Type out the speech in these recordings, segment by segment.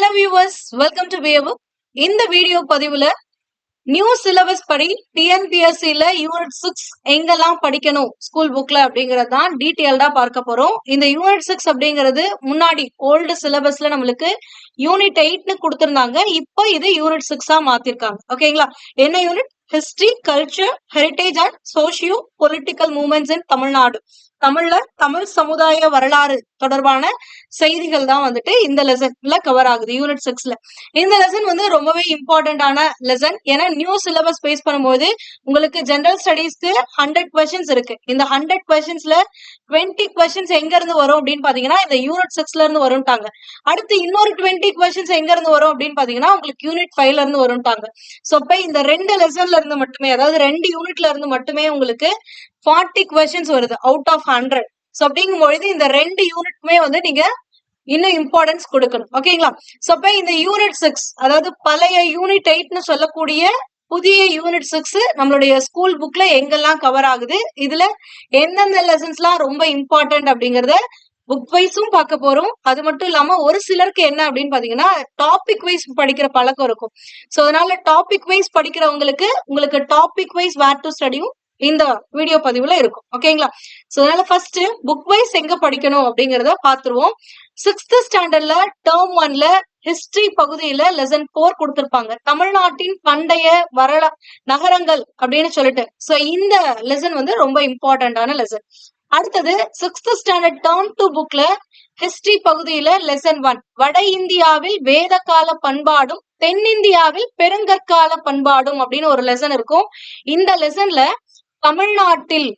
Hello viewers welcome to வியவு இந்த video பதிவுல நியூ சிலபஸ் படி டிஎன்பிஎஸ்சில யூனிட் சிக்ஸ் எங்கெல்லாம் படிக்கணும் ஸ்கூல் புக்ல அப்படிங்கறது தான் டீட்டெயில்டா பார்க்க போறோம். இந்த யூனிட் சிக்ஸ் அப்படிங்கிறது முன்னாடி ஓல்டு சிலபஸ்ல நம்மளுக்கு யூனிட் எயிட்னு கொடுத்திருந்தாங்க. இப்போ இது யூனிட் சிக்ஸா மாத்திருக்காங்க. ஓகேங்களா என்ன unit history culture heritage and socio political movements in Tamil Nadu. தமிழ்ல தமிழ் சமுதாய வரலாறு தொடர்பான செய்திகள் தான் வந்துட்டு இந்த லெசன்ல கவர் ஆகுது. யூனிட் சிக்ஸ்ல இந்த லெசன் வந்து ரொம்பவே இம்பார்ட்டன்டான லெசன் ஏன்னா நியூ சிலபஸ் பேஸ் பண்ணும்போது உங்களுக்கு ஜென்ரல் ஸ்டடீஸ்க்கு ஹண்ட்ரட் கொஸ்டின்ஸ் இருக்கு. இந்த ஹண்ட்ரட் கொஸ்டின்ஸ்ல டுவெண்ட்டி கொஸ்டின்ஸ் எங்க இருந்து வரும் அப்படின்னு பாத்தீங்கன்னா இந்த யூனிட் சிக்ஸ்ல இருந்து வரும்ட்டாங்க. அடுத்து இன்னொரு டுவெண்ட்டி கொஸ்டின்ஸ் எங்க இருந்து வரும் அப்படின்னு பாத்தீங்கன்னா உங்களுக்கு யூனிட் ஃபைவ்ல இருந்து வரும்ட்டாங்க. சோ இப்ப இந்த ரெண்டு லெசன்ல இருந்து மட்டுமே அதாவது ரெண்டு யூனிட்ல இருந்து மட்டுமே உங்களுக்கு ஃபார்ட்டி கொஸ்டின்ஸ் வருது அவுட் ஆஃப் ஹண்ட்ரட் ஸோ அப்படிங்கும் பொழுது இந்த ரெண்டு யூனிட்டுமே வந்து நீங்க இன்னும் இம்பார்ட்டன்ஸ் கொடுக்கணும். ஓகேங்களா ஸோ அப்ப இந்த யூனிட் சிக்ஸ் அதாவது பழைய யூனிட் எயிட்னு சொல்லக்கூடிய புதிய யூனிட் சிக்ஸ் நம்மளுடைய ஸ்கூல் புக்ல எங்கெல்லாம் கவர் ஆகுது? இதுல எந்தெந்த லெசன்ஸ்லாம் ரொம்ப இம்பார்ட்டன்ட் அப்படிங்கறத புக் வைஸும் பார்க்க போறோம். அது மட்டும் இல்லாம ஒரு சிலருக்கு என்ன அப்படின்னு பாத்தீங்கன்னா டாபிக் வைஸ் படிக்கிற பழக்கம் இருக்கும். ஸோ அதனால டாபிக் வைஸ் படிக்கிறவங்களுக்கு உங்களுக்கு டாபிக் வைஸ் வேர் டு ஸ்டடியும் இந்த வீடியோ பதிவுல இருக்கும். ஓகேங்களா சோ அதனால ஃபர்ஸ்ட் புக் வைஸ் எங்க படிக்கணும் அப்படிங்கறத பாத்துருவோம். சிக்ஸ்த் ஸ்டாண்டர்ட்ல டேர்ம் ஒன்ல ஹிஸ்டரி பகுதியில லெசன் போர் கொடுத்திருப்பாங்க. தமிழ்நாட்டின் பண்டைய வரலா நகரங்கள் அப்படின்னு சொல்லிட்டு. சோ இந்த லெசன் வந்து ரொம்ப இம்பார்ட்டன்டான லெசன் அடுத்தது சிக்ஸ்த் ஸ்டாண்டர்ட் டேர்ம் டூ புக்ல ஹிஸ்டரி பகுதியில லெசன் ஒன் வட இந்தியாவில் வேத கால பண்பாடும் தென்னிந்தியாவில் பெருங்கற்கால பண்பாடும் அப்படின்னு ஒரு லெசன் இருக்கும். இந்த லெசன்ல தமிழ்நாட்டில்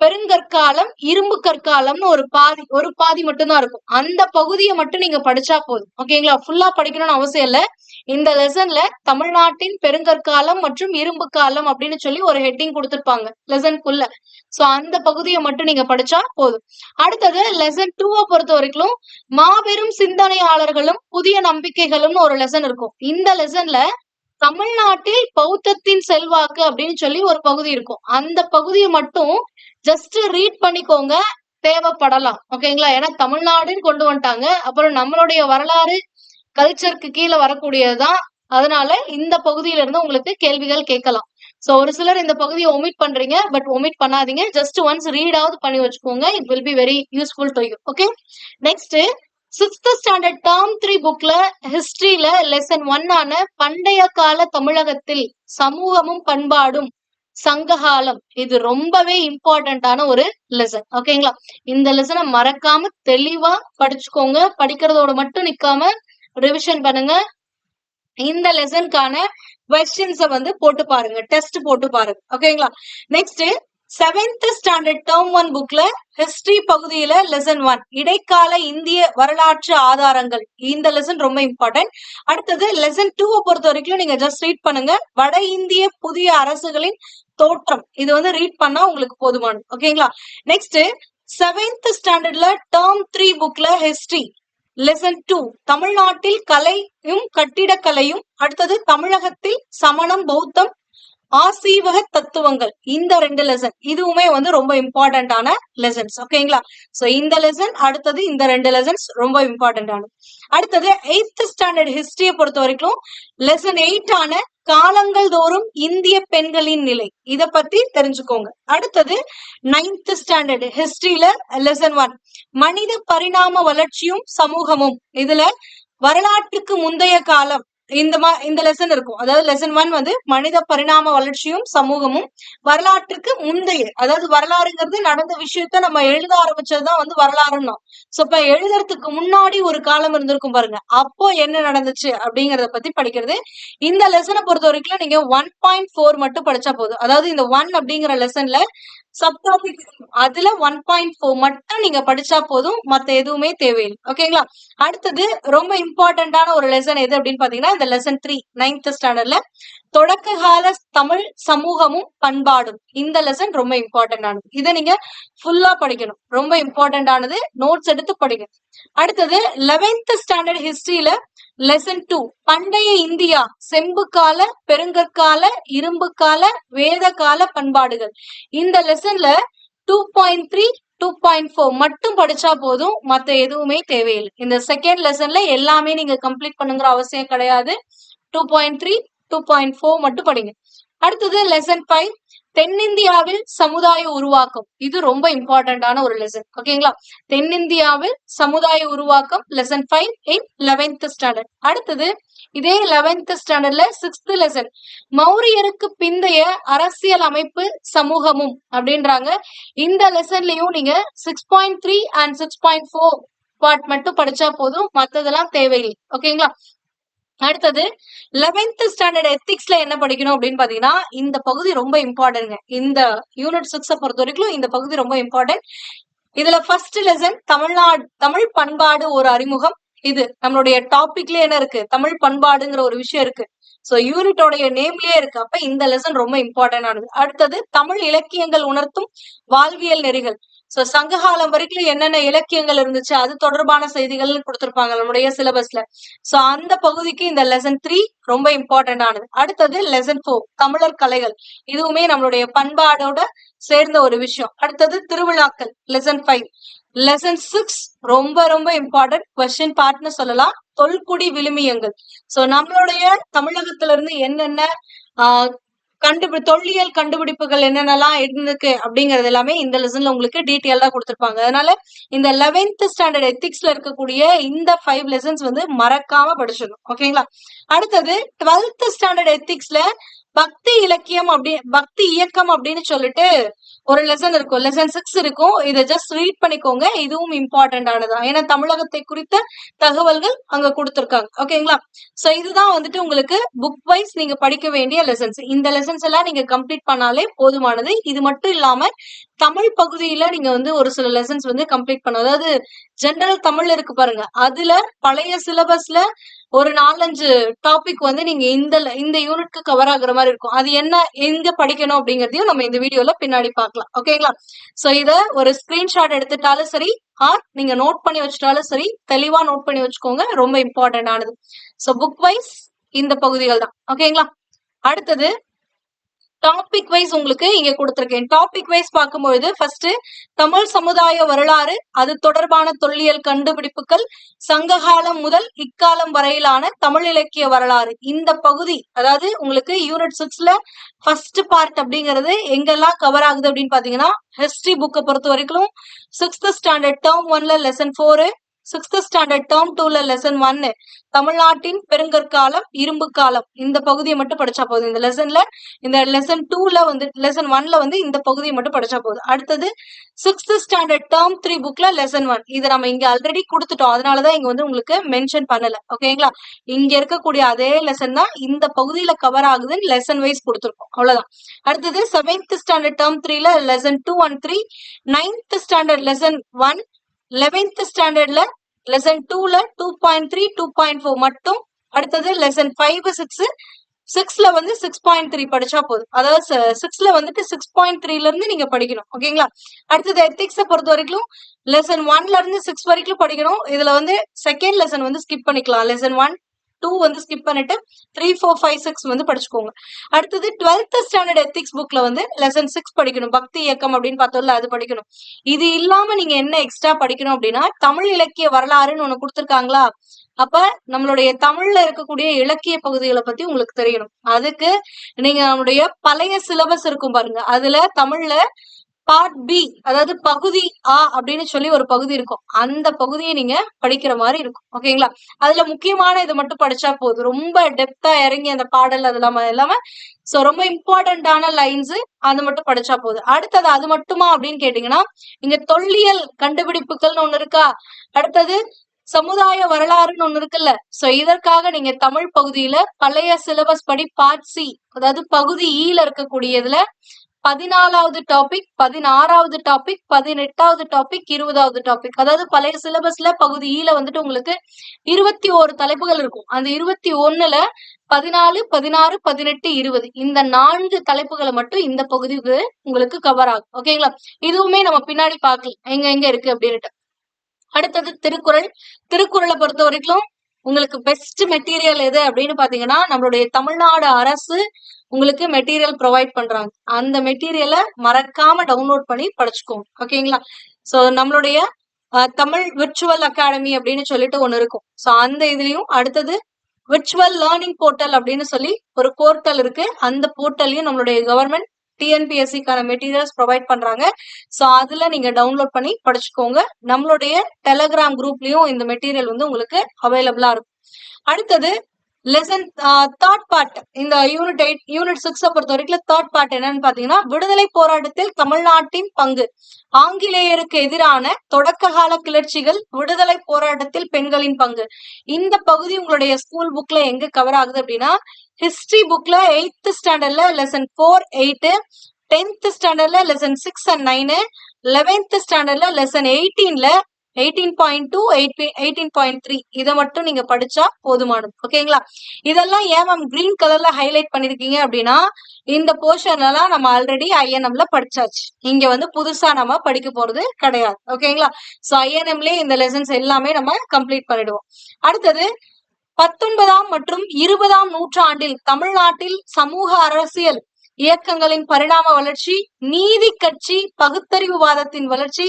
பெருங்கற்காலம் இரும்பு கற்காலம்னு ஒரு பாதி ஒரு பாதி மட்டும்தான் இருக்கும். அந்த பகுதியை மட்டும் நீங்க படிச்சா போதும். ஓகேங்களா ஃபுல்லா படிக்கணும்னு அவசியம் இல்ல. இந்த லெசன்ல தமிழ்நாட்டின் பெருங்கற்காலம் மற்றும் இரும்பு காலம் அப்படின்னு சொல்லி ஒரு ஹெட்டிங் கொடுத்துருப்பாங்க. லெசன்குள்ள சோ அந்த பகுதியை மட்டும் நீங்க படிச்சா போதும். அடுத்தது லெசன் டூவை பொறுத்த வரைக்கும் மாபெரும் சிந்தனையாளர்களும் புதிய நம்பிக்கைகளும்னு ஒரு லெசன் இருக்கும். இந்த லெசன்ல தமிழ்நாட்டில் பௌத்தத்தின் செல்வாக்கு அப்படின்னு சொல்லி ஒரு பகுதி இருக்கும். அந்த பகுதியை மட்டும் ஜஸ்ட் ரீட் பண்ணிக்கோங்க. தேவைப்படலாம். ஓகேங்களா? ஏன்னா தமிழ்நாடுன்னு கொண்டு வந்துட்டாங்க. அப்புறம் நம்மளுடைய வரலாறு கல்ச்சருக்கு கீழே வரக்கூடியதுதான். அதனால இந்த பகுதியில இருந்து உங்களுக்கு கேள்விகள் கேட்கலாம். சோ ஒரு சிலர் இந்த பகுதியை ஒமிட் பண்றீங்க பட் ஒமிட் பண்ணாதீங்க. ஜஸ்ட் ஒன்ஸ் ரீடாவது பண்ணி வச்சுக்கோங்க. It will be very useful to you okay next sixth standard term three புக்ல ஹிஸ்டரியில லெசன் ஒன் ஆன பண்டைய கால தமிழகத்தில் சமூகமும் பண்பாடும் சங்ககாலம் இது ரொம்பவே இம்பார்ட்டன்டான ஒரு லெசன் ஓகேங்களா இந்த லெசனை மறக்காம தெளிவா படிச்சுக்கோங்க. படிக்கிறதோட மட்டும் நிக்காம ரிவிஷன் பண்ணுங்க. இந்த லெசனுக்கான கொஸ்டின்ஸ வந்து போட்டு பாருங்க. டெஸ்ட் போட்டு பாருங்க. ஓகேங்களா next seventh standard term one புக்ல ஹிஸ்டரி பகுதியில லெசன் ஒன் இடைக்கால இந்திய வரலாற்று ஆதாரங்கள். இந்த லெசன் ரொம்ப இம்பார்ட்டன்ட் அடுத்தது லெசன் டூவை பொறுத்த வரைக்கும் நீங்க ஜஸ்ட் ரீட் பண்ணுங்க. வட இந்திய புதிய அரசுகளின் தோற்றம். இது வந்து ரீட் பண்ணா உங்களுக்கு போதுமானது. ஓகேங்களா நெக்ஸ்ட் செவன்த் ஸ்டாண்டர்ட்ல டேர்ம் த்ரீ புக்ல ஹிஸ்டரி லெசன் டூ தமிழ்நாட்டில் கலையும் கட்டிடக்கலையும் அடுத்தது தமிழகத்தில் சமணம் பௌத்தம் ஆசீவக தத்துவங்கள். இந்த ரெண்டு லெசன் இதுவுமே வந்து ரொம்ப இம்பார்ட்டன்டான லெசன்ஸ் ஓகேங்களா சோ இந்த லெசன் அடுத்தது இந்த ரெண்டு லெசன்ஸ் ரொம்ப இம்பார்ட்டன்டான அடுத்தது எயித்து ஸ்டாண்டர்ட் ஹிஸ்டரியை பொறுத்த வரைக்கும் லெசன் எயிட் ஆன காலங்கள் தோறும் இந்திய பெண்களின் நிலை. இத பத்தி தெரிஞ்சுக்கோங்க. அடுத்தது நைன்த் ஸ்டாண்டர்ட் ஹிஸ்டரியில லெசன் ஒன் மனித பரிணாம வளர்ச்சியும் சமூகமும். இதுல வரலாற்றுக்கு முந்தைய காலம் இந்த மா இந்த லெசன் இருக்கும். அதாவது லெசன் ஒன் வந்து மனித பரிணாம வளர்ச்சியும் சமூகமும் வரலாற்றுக்கு முந்தைய அதாவது வரலாறுங்கிறது நடந்த விஷயத்த நம்ம எழுத ஆரம்பிச்சதுதான் வந்து வரலாறுன்னா. சோ இப்ப எழுதுறதுக்கு முன்னாடி ஒரு காலம் இருந்திருக்கும் பாருங்க. அப்போ என்ன நடந்துச்சு அப்படிங்கறத பத்தி படிக்கிறது. இந்த லெசனை பொறுத்த வரைக்கும் நீங்க ஒன் பாயிண்ட் ஃபோர் மட்டும் படிச்சா போதும். அதாவது இந்த ஒன் அப்படிங்கிற லெசன்ல சப்டாபிக் அதுல ஒன் பாயிண்ட் ஃபோர் மட்டும் நீங்க படிச்சா போதும். மத்த எதுவுமே தேவையில்லை. ஓகேங்களா? அடுத்தது ரொம்ப இம்பார்ட்டன்டான ஒரு லெசன் எது அப்படின்னு பாத்தீங்கன்னா இந்த லெசன் த்ரீ நைன்த் ஸ்டாண்டர்ட்ல தொடக்க கால தமிழ் சமூகமும் பண்பாடும். இந்த லெசன் ரொம்ப இம்பார்ட்டன்டானது இதை நீங்க ஃபுல்லா படிக்கணும். ரொம்ப இம்பார்ட்டன்டானது நோட்ஸ் எடுத்து படிங்க. அடுத்தது லெவன்த் ஸ்டாண்டர்ட் ஹிஸ்டரியில லெசன் டூ பண்டைய இந்தியா செம்பு கால பெருங்கற்கால இரும்பு கால வேத கால பண்பாடுகள். இந்த லெசன்ல two point three two point four மட்டும் படிச்சா போதும் மத்த எதுவுமே தேவையில்லை. இந்த செகண்ட் லெசன்ல எல்லாமே நீங்க கம்ப்ளீட் பண்ணுங்கிற அவசியம் கிடையாது. Two point three two point four மட்டும் படிங்க. அடுத்தது லெசன் ஃபைவ் தென்னிந்தியாவில் சமுதாய உருவாக்கம். இது ரொம்ப இம்பார்ட்டன்டான ஒரு லெசன் ஓகேங்களா தென்னிந்தியாவில் சமுதாய உருவாக்கம் lesson five in eleventh standard அடுத்தது இதே லெவன்த் ஸ்டாண்டர்ட்ல சிக்ஸ்த் லெசன் மௌரியருக்கு பிந்தைய அரசியல் அமைப்பு சமூகமும் அப்படின்றாங்க. இந்த லெசன்லயும் நீங்க six point three and six point four part மட்டும் படிச்சா போதும். மத்ததெல்லாம் தேவையில்லை. ஓகேங்களா அடுத்தது லெவன்த் ஸ்டாண்டர்ட் எத்திக்ஸ்ல என்ன படிக்கணும் அப்படின்னு பாத்தீங்கன்னா இந்த பகுதி ரொம்ப இம்பார்ட்டன்ட்ங்க இந்த யூனிட் சிக்ஸ பொறுத்த வரைக்கும் இந்த பகுதி ரொம்ப இம்பார்ட்டன்ட் இதுல ஃபர்ஸ்ட் லெசன் தமிழ்நாடு தமிழ் பண்பாடு ஒரு அறிமுகம். இது நம்மளுடைய டாபிக்ல என்ன இருக்கு? தமிழ் பண்பாடுங்கிற ஒரு விஷயம் இருக்கு. சோ யூனிட்டோடைய நேம்லயே இருக்கு அப்ப இந்த லெசன் ரொம்ப இம்பார்ட்டன்டானது அடுத்தது தமிழ் இலக்கியங்கள் உணர்த்தும் வாழ்வியல் நெறிகள். சோ சங்ககாலம் வரைக்கும் என்னென்ன இலக்கியங்கள் இருந்துச்சு அது தொடர்பான செய்திகள்னு கொடுத்திருப்பாங்க நம்முடைய சிலபஸ்ல சோ அந்த பகுதிக்கு இந்த லெசன் த்ரீ ரொம்ப இம்பார்ட்டன்ட் ஆனது. அடுத்தது லெசன் ஃபோர் தமிழர் கலைகள். இதுவுமே நம்மளுடைய பண்பாடோட சேர்ந்த ஒரு விஷயம். அடுத்தது திருவிழாக்கள் லெசன் ஃபைவ் லெசன் சிக்ஸ் ரொம்ப ரொம்ப இம்பார்ட்டன்ட் கொஸ்டின் பார்ட்னு சொல்லலாம். தொல்குடி விழுமியங்கள். சோ நம்மளுடைய தமிழகத்துல இருந்து என்னென்ன ஆஹ் கண்டுபி தொல்லியல் கண்டுபிடிப்புகள் என்னென்னலாம் இருந்திருக்கு அப்படிங்கறது எல்லாமே இந்த லெசன்ல உங்களுக்கு டீட்டெயில்டா கொடுத்துருப்பாங்க. அதனால இந்த லெவன்த் ஸ்டாண்டர்ட் எத்திக்ஸ்ல இருக்கக்கூடிய இந்த ஃபைவ் லெசன்ஸ் வந்து மறக்காம படிச்சிடணும். ஓகேங்களா அடுத்தது டுவெல்த் ஸ்டாண்டர்ட் எத்திக்ஸ்ல பக்தி இலக்கியம் அப்படி பக்தி இயக்கம் அப்படின்னு சொல்லிட்டு ஒரு லெசன் இருக்கும். லெசன் சிக்ஸ் இருக்கும். இதை ஜஸ்ட் ரீட் பண்ணிக்கோங்க. இதுவும் இம்பார்ட்டன்ட் ஆனதுதான். ஏன்னா தமிழகத்தை குறித்த தகவல்கள் அங்க கொடுத்துருக்காங்க. ஓகேங்களா? சோ இதுதான் வந்துட்டு உங்களுக்கு புக் வைஸ் நீங்க படிக்க வேண்டிய லெசன்ஸ் இந்த லெசன்ஸ் எல்லாம் நீங்க கம்ப்ளீட் பண்ணாலே போதுமானது. இது மட்டும் இல்லாம தமிழ் பகுதியில நீங்க வந்து ஒரு சில லெசன்ஸ் வந்து கம்ப்ளீட் பண்ணும் அதாவது ஜென்ரல் தமிழ்ல இருக்கு பாருங்க. அதுல பழைய சிலபஸ்ல ஒரு நாலஞ்சு டாபிக் வந்து நீங்க இந்த இந்த யூனிட்க்கு கவர் ஆகுற மாதிரி இருக்கும். அது என்ன எங்க படிக்கணும் அப்படிங்கறதையும் நம்ம இந்த வீடியோல பின்னாடி பார்க்கலாம். ஓகேங்களா சோ இத ஒரு ஸ்கிரீன்ஷாட் எடுத்துட்டாலும் சரி ஆர் நீங்க நோட் பண்ணி வச்சுட்டாலும் சரி தெளிவா நோட் பண்ணி வச்சுக்கோங்க. ரொம்ப இம்பார்ட்டன்ட் ஆனது. சோ புக் வைஸ் இந்த பகுதிகள் தான். ஓகேங்களா அடுத்தது டாபிக் வைஸ் உங்களுக்கு இங்க கொடுத்துருக்கேன். டாபிக் வைஸ் பார்க்கும்பொழுது ஃபர்ஸ்ட் தமிழ் சமுதாய வரலாறு அது தொடர்பான தொல்லியல் கண்டுபிடிப்புகள் சங்ககாலம் முதல் இக்காலம் வரையிலான தமிழ் இலக்கிய வரலாறு. இந்த பகுதி அதாவது உங்களுக்கு யூனிட் சிக்ஸ்ல ஃபர்ஸ்ட் பார்ட் அப்படிங்கிறது எங்கெல்லாம் கவர் ஆகுது அப்படின்னு பாத்தீங்கன்னா ஹிஸ்டரி புக்கை பொறுத்த வரைக்கும் சிக்ஸ்த் ஸ்டாண்டர்ட் டேர்ம் ஒன்ல lesson four sixth standard term டூல லெசன் ஒன்னு தமிழ்நாட்டின் பெருங்கற்காலம் இரும்பு காலம். இந்த பகுதியை மட்டும் படிச்சா போதும். இந்த லெசன்ல இந்த லெசன் டூல வந்து லெசன் ஒன்ல வந்து இந்த பகுதியை மட்டும் படிச்சா போதும். அடுத்தது சிக்ஸ்த் ஸ்டாண்டர்ட் டேர்ம் த்ரீ புக்ல லெசன் ஒன் இதை நம்ம இங்க ஆல்ரெடி கொடுத்துட்டோம். அதனாலதான் இங்க வந்து உங்களுக்கு மென்ஷன் பண்ணல. ஓகேங்களா இங்க இருக்கக்கூடிய அதே லெசன் தான் இந்த பகுதியில கவர் ஆகுதுன்னு லெசன் வைஸ் கொடுத்துருக்கோம். அவ்வளவுதான். அடுத்தது செவன்த் ஸ்டாண்டர்ட் டேர்ம் த்ரீல lesson two and three ninth standard lesson one eleventh ஸ்டாண்டர்ட்ல லெசன் டூல two point three two point four மட்டும் அடுத்தது லெசன் ஃபைவ் சிக்ஸ் சிக்ஸ்ல வந்து சிக்ஸ் பாயிண்ட் த்ரீ படிச்சா போதும். அதாவது சிக்ஸ்ல வந்துட்டு சிக்ஸ் பாயிண்ட் த்ரீல இருந்து நீங்க படிக்கணும் ஓகேங்களா அடுத்தது எத்திக்ஸை பொறுத்த வரைக்கும் லெசன் ஒன்ல இருந்து சிக்ஸ் வரைக்கும் படிக்கணும். இதுல வந்து செகண்ட் லெசன் வந்து ஸ்கிப் பண்ணிக்கலாம். லெசன் ஒன் டூ வந்து ஸ்கிப் பண்ணிட்டு த்ரீ ஃபோர் ஃபைவ் சிக்ஸ் வந்து படிச்சுக்கோங்க. அடுத்தது டுவெல்த் ஸ்டாண்டர்ட் எத்திக்ஸ் புக்ல வந்து லெசன் சிக்ஸ் படிக்கணும். பக்தி இயக்கம் அப்படின்னு பார்த்தோம்ல அது படிக்கணும். இது இல்லாம நீங்க என்ன எக்ஸ்ட்ரா படிக்கணும் அப்படின்னா தமிழ் இலக்கிய வரலாறுன்னு ஒண்ணு கொடுத்துருக்காங்களா? அப்ப நம்மளுடைய தமிழ்ல இருக்கக்கூடிய இலக்கிய பகுதிகளை பத்தி உங்களுக்கு தெரியணும். அதுக்கு நீங்க நம்மளுடைய பழைய சிலபஸ் இருக்கும் பாருங்க. அதுல தமிழ்ல பார்ட் பி அதாவது பகுதி ஆ அப்படின்னு சொல்லி ஒரு பகுதி இருக்கும். அந்த பகுதியை நீங்க படிக்கிற மாதிரி இருக்கும். ஓகேங்களா அதுல முக்கியமான இதை மட்டும் படிச்சா போதும். ரொம்ப டெப்தா இறங்கி அந்த பாடல் அது இல்லாம இல்லாம சோ ரொம்ப இம்பார்ட்டன்டான லைன்ஸ் அது மட்டும் படிச்சா போதும். அடுத்தது அது மட்டுமா அப்படின்னு கேட்டீங்கன்னா இங்க தொல்லியல் கண்டுபிடிப்புகள்னு ஒண்ணு இருக்கா? அடுத்தது சமுதாய வரலாறுன்னு ஒண்ணு இருக்குல்ல? சோ இதற்காக நீங்க தமிழ் பகுதியில பழைய சிலபஸ் படி பார்ட் சி அதாவது பகுதி e ஈல இருக்கக்கூடியதுல பதினாலாவது டாபிக் பதினாறாவது டாபிக் பதினெட்டாவது டாபிக் இருபதாவது டாபிக் அதாவது பழைய சிலபஸ்ல பகுதி e ஈல வந்துட்டு உங்களுக்கு இருபத்தி ஓரு தலைப்புகள் இருக்கும். அந்த இருபத்தி ஒண்ணுல பதினாலு பதினாறு பதினெட்டு இருபது. இந்த நான்கு தலைப்புகளை மட்டும் இந்த பகுதிக்கு உங்களுக்கு கவர் ஆகும். ஓகேங்களா இதுவுமே நம்ம பின்னாடி பார்க்கலாம். எங்க எங்க இருக்கு அப்படின்ட்டு அடுத்தது திருக்குறள். திருக்குறளை பொறுத்த வரைக்கும் உங்களுக்கு பெஸ்ட் மெட்டீரியல் எது அப்படின்னு பாத்தீங்கன்னா நம்மளுடைய தமிழ்நாடு அரசு உங்களுக்கு மெட்டீரியல் ப்ரொவைட் பண்றாங்க. அந்த மெட்டீரியலை மறக்காம டவுன்லோட் பண்ணி படிச்சுக்கோங்க. ஓகேங்களா ஸோ நம்மளுடைய தமிழ் விர்ச்சுவல் அகாடமி அப்படின்னு சொல்லிட்டு ஒன்று இருக்கும். ஸோ அந்த இதுலயும் அடுத்தது விர்ச்சுவல் லேர்னிங் போர்ட்டல் அப்படின்னு சொல்லி ஒரு போர்ட்டல் இருக்கு. அந்த போர்ட்டல்லையும் நம்மளுடைய கவர்மெண்ட் டிஎன்பிஎஸ்சிக்கான மெட்டீரியல்ஸ் ப்ரொவைட் பண்றாங்க. ஸோ அதுல நீங்க டவுன்லோட் பண்ணி படிச்சுக்கோங்க. நம்மளுடைய டெலகிராம் குரூப்லயும் இந்த மெட்டீரியல் வந்து உங்களுக்கு அவைலபிளா இருக்கும். அடுத்தது லெசன் தேர்ட் பார்ட் இந்த யூனிட் எயிட் யூனிட் சிக்ஸை பொறுத்த வரைக்கும் தேர்ட் பார்ட் என்னன்னு பாத்தீங்கன்னா விடுதலை போராட்டத்தில் தமிழ்நாட்டின் பங்கு. ஆங்கிலேயருக்கு எதிரான தொடக்க கால கிளர்ச்சிகள் விடுதலை போராட்டத்தில் பெண்களின் பங்கு. இந்த பகுதி உங்களுடைய ஸ்கூல் புக்ல எங்க கவர் ஆகுது அப்படின்னா ஹிஸ்டரி புக்ல எயித்து ஸ்டாண்டர்ட்ல லெசன் ஃபோர் எயிட்டு டென்த் ஸ்டாண்டர்ட்ல lesson six and nine eleventh ஸ்டாண்டர்ட்ல lesson எயிட்டீன்ல eighteen point two eight eighteen point three இதை மட்டும் நீங்க படிச்சா போதுமானது. ஓகேங்களா இதெல்லாம் ஏன் மேம் கிரீன் கலர்ல ஹைலைட் பண்ணிருக்கீங்க அப்படின்னா இந்த போர்ஷன்லாம் நம்ம ஆல்ரெடி ஐஎன்எம்ல படிச்சாச்சு. இங்க வந்து புதுசா நம்ம படிக்க போறது கிடையாது. ஓகேங்களா சோ ஐஎன்எம்லயே இந்த லெசன்ஸ் எல்லாமே நம்ம கம்ப்ளீட் பண்ணிடுவோம். அடுத்தது பத்தொன்பதாம் மற்றும் இருபதாம் நூற்றாண்டில் தமிழ்நாட்டில் சமூக அரசியல் இயக்கங்களின் பரிணாம வளர்ச்சி நீதி கட்சி பகுத்தறிவுவாதத்தின் வளர்ச்சி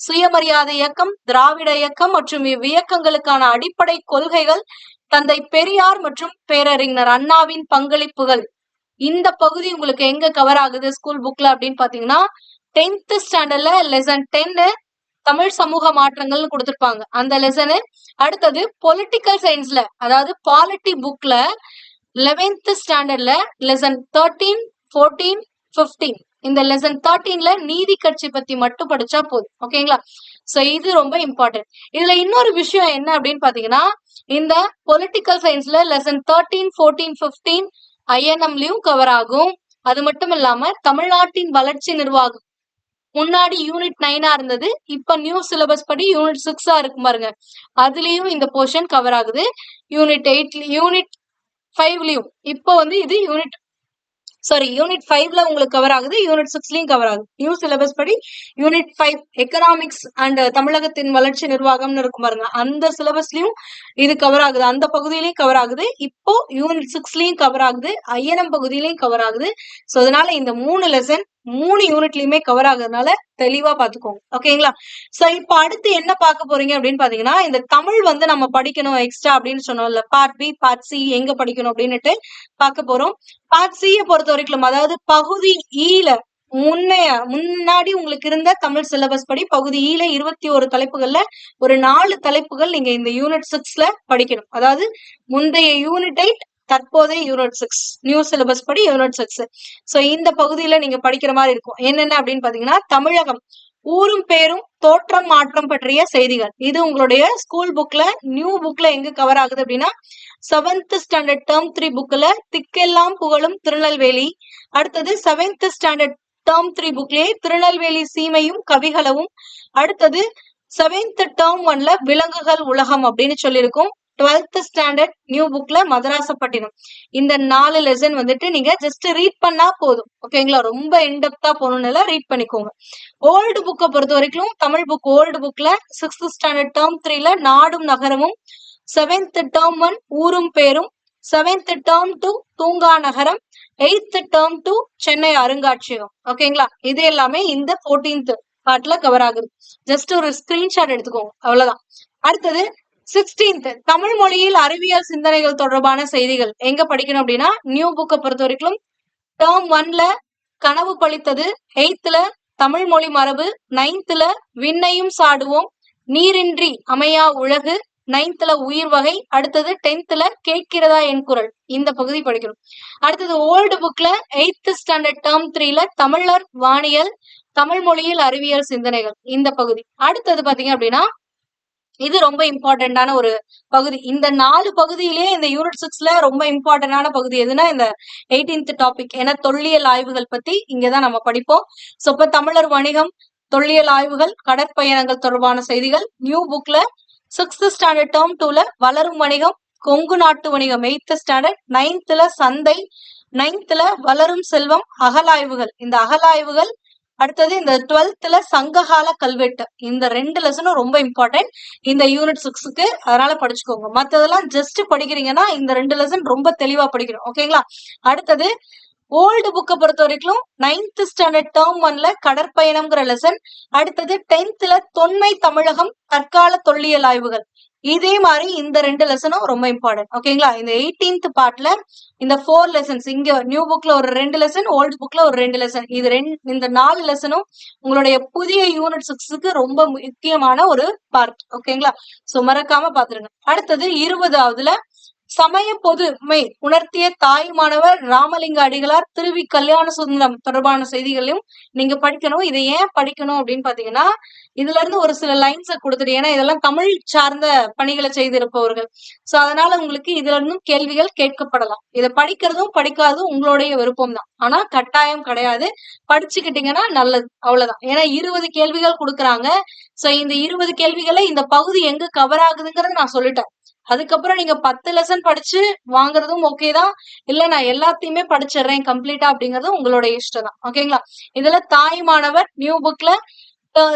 சுயமரியாதை இயக்கம் திராவிட இயக்கம் மற்றும் இவ்வியக்கங்களுக்கான அடிப்படை கொள்கைகள் தந்தை பெரியார் மற்றும் பேரறிஞர் அண்ணாவின் பங்களிப்புகள். இந்த பகுதி உங்களுக்கு எங்க கவர் ஆகுது ஸ்கூல் புக்ல அப்படின்னு பாத்தீங்கன்னா டென்த் ஸ்டாண்டர்ட்ல லெசன் டென்னு தமிழ் சமூக மாற்றங்கள்னு கொடுத்துருப்பாங்க. அந்த லெசனு அடுத்தது பொலிட்டிக்கல் சயின்ஸ்ல அதாவது பாலிட்டி புக்ல லெவன்த் ஸ்டாண்டர்ட்ல லெசன் தேர்ட்டீன் ஃபோர்டீன் ஃபிஃப்டீன் இந்த லெசன் தேர்ட்டீன்ல நீதி கட்சி பத்தி மட்டும் படிச்சா போதும். ஓகேங்களா சோ இது ரொம்ப இம்பார்ட்டன்ட் இதுல இன்னொரு விஷயம் என்ன அப்படின்னு பாத்தீங்கன்னா இந்த பொலிட்டிக்கல் சயின்ஸ்ல லெசன் தேர்ட்டீன் ஃபோர்டீன் ஃபிஃப்டீன் ஐஎன்எம்லயும் கவர் ஆகும். அது மட்டும் இல்லாம தமிழ்நாட்டின் வளர்ச்சி நிர்வாகம். முன்னாடி யூனிட் நைனா இருந்தது இப்ப நியூ சிலபஸ் படி யூனிட் சிக்ஸா இருக்கு பாருங்க. அதுலயும் இந்த போர்ஷன் கவர் ஆகுது. யூனிட் எயிட் யூனிட் ஃபைவ்லயும் இப்போ வந்து இது யூனிட் சாரி யூனிட் ஃபைவ்ல உங்களுக்கு கவர் ஆகுது யூனிட் சிக்ஸ்லயும் கவர் ஆகுது. நியூ சிலபஸ் படி யூனிட் ஃபைவ் எக்கனாமிக்ஸ் அண்ட் தமிழகத்தின் வளர்ச்சி நிர்வாகம்னு இருக்கும் பாருங்க. அந்த சிலபஸ்லயும் இது கவர் ஆகுது. அந்த பகுதியிலயும் கவர் ஆகுது. இப்போ யூனிட் சிக்ஸ்லயும் கவர் ஆகுது. ஐஎன்எம் பகுதியிலயும் கவர் ஆகுது. ஸோ அதனால இந்த மூணு லெசன் மூணு யூனிட்லயுமே கவர் ஆகுறதுனால தெளிவா பாத்துக்கோங்க. ஓகேங்களா சோ இப்போ அடுத்து என்ன பார்க்க போறீங்க அப்படின்னு பாத்தீங்கன்னா இந்த தமிழ் வந்து நம்ம படிக்கணும் எக்ஸ்ட்ரா அப்படின்னு சொன்னோம்ல பார்ட் பி பார்ட் சி எங்க படிக்கணும் அப்படின்னுட்டு பார்க்க போறோம். பார்ட் சியை பொறுத்த வரைக்கும் அதாவது பகுதி e ஈல முன்னைய முன்னாடி உங்களுக்கு இருந்த தமிழ் சிலபஸ் படி பகுதி e ஈல இருபத்தி ஒரு தலைப்புகள்ல ஒரு நாலு தலைப்புகள் நீங்க இந்த யூனிட் சிக்ஸ்ல படிக்கணும். அதாவது முந்தைய யூனிட் எயிட் தற்போதைய யூனிட் சிக்ஸ் நியூ சிலபஸ் படி யூனிட் சிக்ஸ் ஸோ இந்த பகுதியில நீங்க படிக்கிற மாதிரி இருக்கும். என்னென்ன அப்படின்னு பாத்தீங்கன்னா தமிழகம் ஊரும் பேரும் தோற்றம் மாற்றம் பற்றிய செய்திகள். இது உங்களுடைய ஸ்கூல் புக்ல நியூ புக்ல எங்க கவர் ஆகுது அப்படின்னா செவன்த் ஸ்டாண்டர்ட் டேர்ம் த்ரீ புக்ல திக்கெல்லாம் புகழும் திருநெல்வேலி. அடுத்தது செவன்த் ஸ்டாண்டர்ட் டேர்ம் த்ரீ புக்லயே திருநெல்வேலி சீமையும் கவிகளவும். அடுத்தது செவன்த் டேர்ம் ஒன்ல விலங்குகள் உலகம் அப்படின்னு சொல்லியிருக்கும். டுவெல்த் ஸ்டாண்டர்ட் நியூ புக்ல மதராசப்பட்டினம். இந்த நாலு லெசன் வந்துட்டு நீங்க ஜஸ்ட் ரீட் பண்ணா போதும். ஓகேங்களா ரொம்ப இன்டெப்தா போகணும்னால ரீட் பண்ணிக்கோங்க. ஓல்டு புக்கை பொறுத்த வரைக்கும் தமிழ் புக் ஓல்டு புக்ல சிக்ஸ்த் ஸ்டாண்டர்ட் டேர்ம் த்ரீல நாடும் நகரமும் செவன்த் டேர்ம் ஒன் ஊரும் பேரும் செவன்த் டேர்ம் டூ தூங்கா நகரம் எயித்து டேர்ம் டூ சென்னை அருங்காட்சியகம். ஓகேங்களா இது எல்லாமே இந்த ஃபோர்டீன்த் பார்ட்ல கவர் ஆகுது. ஜஸ்ட் ஒரு ஸ்கிரீன்ஷாட் எடுத்துக்கோங்க. அவ்வளவுதான். அடுத்தது சிக்ஸ்டீன்த் தமிழ் மொழியில் அறிவியல் சிந்தனைகள் தொடர்பான செய்திகள். எங்க படிக்கணும் அப்படின்னா நியூ புக்கை பொறுத்த வரைக்கும் டேர்ம் ஒன்ல கனவு பழித்தது எயித்துல தமிழ் மொழி மரபு நைன்த்ல விண்ணையும் சாடுவோம் நீரின்றி அமையா உலகு நைன்த்ல உயிர் வகை அடுத்தது டென்த்ல கேட்கிறதா என் குரல். இந்த பகுதி படிக்கணும். அடுத்தது ஓல்டு புக்ல எயித்து ஸ்டாண்டர்ட் டேர்ம் த்ரீல தமிழர் வானியல் தமிழ் மொழியில் அறிவியல் சிந்தனைகள். இந்த பகுதி. அடுத்தது பாத்தீங்க அப்படின்னா இது ரொம்ப இம்பார்ட்டண்டான ஒரு பகுதி. இந்த நாலு பகுதியிலேயே இந்த யூனிட் சிக்ஸ்ல ரொம்ப இம்பார்ட்டண்டான பகுதி எதுனா இந்த எயிட்டீன்த் டாபிக் ஏன்னா தொல்லியல் ஆய்வுகள் பத்தி இங்கதான் நம்ம படிப்போம். சோ இப்ப தமிழர் வணிகம் தொல்லியல் ஆய்வுகள் கடற்பயணங்கள் தொடர்பான செய்திகள் நியூ புக்ல சிக்ஸ்த் ஸ்டாண்டர்ட் டேர்ம் டூல வளரும் வணிகம் கொங்கு நாட்டு வணிகம் எயித்து ஸ்டாண்டர்ட் நைன்த்ல சந்தை நைன்த்ல வளரும் செல்வம் அகலாய்வுகள். இந்த அகலாய்வுகள் அடுத்தது இந்த டுவெல்த்ல சங்ககால கல்வெட்டு. இந்த ரெண்டு லெசனும் ரொம்ப இம்பார்ட்டன்ட் இந்த யூனிட் சிக்ஸுக்கு அதனால படிச்சுக்கோங்க. மத்ததெல்லாம் ஜஸ்ட் படிக்கிறீங்கன்னா இந்த ரெண்டு லெசன் ரொம்ப தெளிவா படிக்கணும். ஓகேங்களா அடுத்தது ஓல்டு புக்கை பொறுத்த வரைக்கும் நைன்த் ஸ்டாண்டர்ட் டேர்ம் ஒன்ல கடற்பயணம்ங்கிற லெசன் அடுத்தது டென்த்ல தொன்மை தமிழகம் தற்கால தொல்லியல் ஆய்வுகள். இதே மாதிரி இந்த ரெண்டு லெசனும் ரொம்ப இம்பார்ட்டன்ட் ஓகேங்களா இந்த எயிட்டீன்த் பார்ட்ல இந்த ஃபோர் லெசன்ஸ் இங்க நியூ புக்ல ஒரு ரெண்டு லெசன் ஓல்டு புக்ல ஒரு ரெண்டு லெசன் இது ரெண்டு இந்த நாலு லெசனும் உங்களுடைய புதிய யூனிட் சிக்ஸுக்கு ரொம்ப முக்கியமான ஒரு பார்ட் ஓகேங்களா சோ மறக்காம பாத்துருங்க அடுத்தது இருபதாவதுல சமய பொதுமை உணர்த்திய தாய் மாணவர் ராமலிங்க அடிகளார் திருவி கல்யாண சுதந்திரம் தொடர்பான செய்திகளையும் நீங்க படிக்கணும். இதை ஏன் படிக்கணும் அப்படின்னு பாத்தீங்கன்னா இதுல இருந்து ஒரு சில லைன்ஸை கொடுத்துட்டு ஏன்னா இதெல்லாம் தமிழ் சார்ந்த பணிகளை செய்திருப்பவர்கள். சோ அதனால உங்களுக்கு இதுல இருந்தும் கேள்விகள் கேட்கப்படலாம். இதை படிக்கிறதும் படிக்காததும் உங்களுடைய விருப்பம் தான். ஆனா கட்டாயம் கிடையாது. படிச்சுக்கிட்டீங்கன்னா நல்லது. அவ்வளவுதான். ஏன்னா இருபது கேள்விகள் கொடுக்குறாங்க. சோ இந்த இருபது கேள்விகளை இந்த பகுதி எங்க கவர் ஆகுதுங்கிறத நான் சொல்லிட்டேன். அதுக்கப்புறம் நீங்க பத்து லெசன் படிச்சு வாங்குறதும் ஓகே தான். இல்ல நான் எல்லாத்தையுமே படிச்சிடுறேன் கம்ப்ளீட்டா அப்படிங்கறது உங்களோட இஷ்டம் தான் ஓகேங்களா இதுல தாய் மாணவர் நியூ புக்ல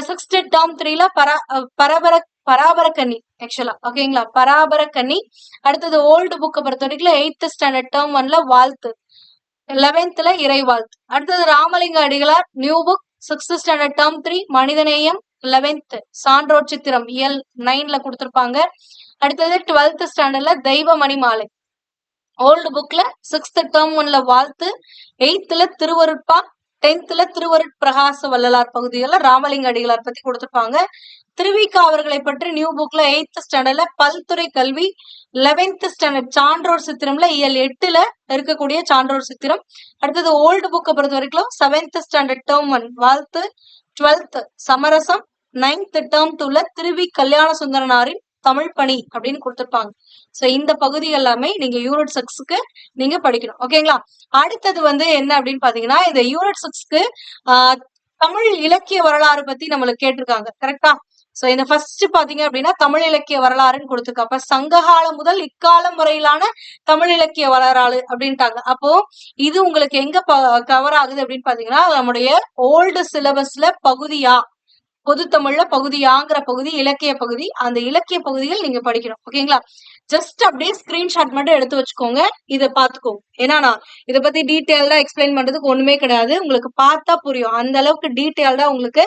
சிக்ஸ்த் டேர்ம் த்ரீல பரா பரபர பராபர கன்னி ஆக்சுவலா ஓகேங்களா பராபர கன்னி அடுத்தது ஓல்டு புக்கை பொறுத்த வரைக்கும் எயித்து ஸ்டாண்டர்ட் டேர்ம் ஒன்ல வாழ்த்து. லெவன்த்ல இறை வாழ்த்து. அடுத்தது Ramalinga Adigalar new book sixth standard term three மனிதநேயம் லெவன்த் சான்றோர் சித்திரம் இயல் நைன்ல கொடுத்துருப்பாங்க. அடுத்தது டுவெல்த் ஸ்டாண்டர்ட்ல தெய்வமணி மாலை. ஓல்டு புக்ல சிக்ஸ்த் டேர்ம் ஒன்ல வாழ்த்து எயித்துல திருவருட்பா டென்த்ல திருவருட் பிரகாச வள்ளலார் பகுதிகளில் ராமலிங்க அடிகளார் பத்தி கொடுத்துருப்பாங்க. திருவிக்கா அவர்களை பற்றி நியூ புக்ல எயித்து ஸ்டாண்டர்ட்ல பல்துறை கல்வி லெவன்த் ஸ்டாண்டர்ட் சான்றோர் சித்திரம்ல இயல் எட்டுல இருக்கக்கூடிய சான்றோர் சித்திரம். அடுத்தது ஓல்டு புக்கை பொறுத்த வரைக்கும் செவன்த் ஸ்டாண்டர்ட் டேர்ம் ஒன் வாழ்த்து டுவெல்த் சமரசம் நைன்த் டேர்ம் டூல திருவி கல்யாண சுந்தரனாரின் தமிழ் பணி அப்படின்னு கொடுத்துருப்பாங்க. சோ இந்த பகுதி எல்லாமே நீங்க யூனிட் சிக்ஸ்க்கு நீங்க படிக்கணும். ஓகேங்களா அடுத்தது வந்து என்ன அப்படின்னு பாத்தீங்கன்னா இந்த யூனிட் சிக்ஸ்க்கு தமிழ் இலக்கிய வரலாறு பத்தி நம்மளுக்கு கேட்டிருக்காங்க. கரெக்டா சோ இந்த ஃபர்ஸ்ட் பாத்தீங்க அப்படின்னா தமிழ் இலக்கிய வரலாறுன்னு கொடுத்துருக்கா. அப்ப சங்ககாலம் முதல் இக்காலம் வரையிலான தமிழ் இலக்கிய வரலாறு அப்படின்ட்டாங்க. அப்போ இது உங்களுக்கு எங்க கவர் ஆகுது அப்படின்னு பாத்தீங்கன்னா நம்முடைய ஓல்டு சிலபஸ்ல பகுதியா பொதுத்தமிழ்ல பகுதியாங்கிற பகுதி இலக்கிய பகுதி அந்த இலக்கிய பகுதிகள் நீங்க படிக்கணும். ஓகேங்களா? ஜஸ்ட் அப்படியே ஸ்கிரீன்ஷாட் மட்டும் எடுத்து வச்சுக்கோங்க. இதை பாத்துக்கோங்க ஏன்னா நான் இதை பத்தி டீட்டெயில்டா எக்ஸ்பிளைன் பண்றதுக்கு ஒண்ணுமே கிடையாது. உங்களுக்கு பார்த்தா புரியும். அந்த அளவுக்கு டீட்டெயில்டா உங்களுக்கு